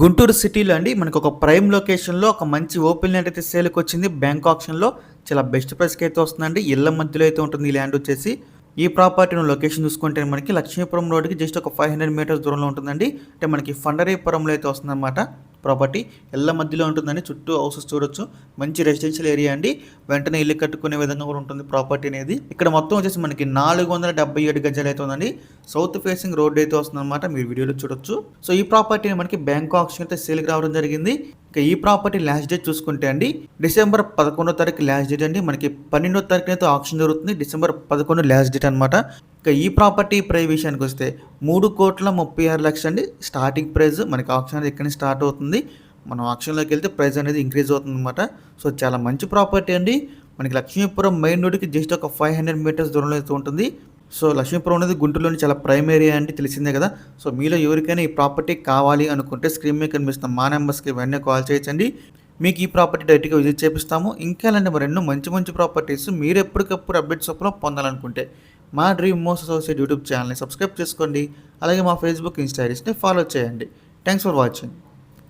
గుంటూరు సిటీలో అండి మనకు ఒక ప్రైమ్ లొకేషన్లో ఒక మంచి ఓపెన్ ల్యాండ్ అయితే సేల్కి వచ్చింది బ్యాంక్ ఆప్షన్లో చాలా బెస్ట్ ప్రైస్కి అయితే వస్తుందండి. ఇళ్ళ మధ్యలో అయితే ఉంటుంది ఈ ల్యాండ్ వచ్చేసి. ఈ ప్రాపర్టీ లొకేషన్ చూసుకుంటే మనకి లక్ష్మీపురం రోడ్కి జస్ట్ ఒక ఫైవ్ హండ్రెడ్ మీటర్స్ దూరంలో ఉంటుందండి. అంటే మనకి ఫండరీపురంలో అయితే వస్తుందన్నమాట. ప్రాపర్టీ ఎల్ల మధ్యలో ఉంటుందని చుట్టూ హౌసెస్ చూడొచ్చు. మంచి రెసిడెన్షియల్ ఏరియా అండి. వెంటనే ఇల్లు కట్టుకునే విధంగా కూడా ఉంటుంది ప్రాపర్టీ అనేది. ఇక్కడ మొత్తం వచ్చేసి మనకి నాలుగు వందల డెబ్బై ఏడు గజాలు అయితే ఉందండి. సౌత్ ఫేసింగ్ రోడ్ అయితే వస్తుందన్నమాట. మీరు వీడియోలో చూడొచ్చు. సో ఈ ప్రాపర్టీ మనకి బ్యాంక్ ఆప్షన్ అయితే సేల్కి రావడం జరిగింది. ఇక ఈ ప్రాపర్టీ లాస్ట్ డేట్ చూసుకుంటే అండి డిసెంబర్ పదకొండో తారీఖు లాస్ట్ డేట్ అండి. మనకి పన్నెండో తారీఖునైతే అయితే ఆప్షన్ జరుగుతుంది డిసెంబర్ పదకొండు లాస్ట్ డేట్ అనమాట ఇక ఈ ప్రాపర్టీ ప్రైస్ విషయానికి వస్తే మూడు కోట్ల ముప్పై ఆరు లక్షలు అండి. స్టార్టింగ్ ప్రైస్ మనకి ఆప్షన్ అనేది ఇక్కడ స్టార్ట్ అవుతుంది. మనం ఆప్షన్లోకి వెళ్తే ప్రైస్ అనేది ఇంక్రీజ్ అవుతుంది అనమాట సో చాలా మంచి ప్రాపర్టీ అండి. మనకి లక్ష్మీపురం మెయిన్ రోడ్కి జస్ట్ ఒక ఫైవ్ హండ్రెడ్ మీటర్స్ దూరంలో అయితే ఉంటుంది. సో లక్ష్మీపురం అనేది గుంటూరులోని చాలా ప్రైమ్ ఏరియా అంటే తెలిసిందే కదా. సో మీలో ఎవరికైనా ఈ ప్రాపర్టీ కావాలి అనుకుంటే స్క్రీన్ మీద కనిపిస్తున్న మా నెంబర్స్కి వెంటనే కాల్ చేయించండి మీకు ఈ ప్రాపర్టీ డైరెక్ట్గా విజిట్ చేపిస్తాము. ఇంకా ఇలాంటి మరెన్నో మంచి మంచి ప్రాపర్టీస్ మీరు ఎప్పటికప్పుడు అప్డేట్స్ అప్పుడు పొందాలనుకుంటే మా డ్రీమ్ మోస్ట్ అసోసియేట్ యూట్యూబ్ ఛానల్ని సబ్స్క్రైబ్ చేసుకోండి. అలాగే మా ఫేస్బుక్ ఇన్స్టాగ్రామ్స్ని ఫాలో చేయండి. Thanks for watching.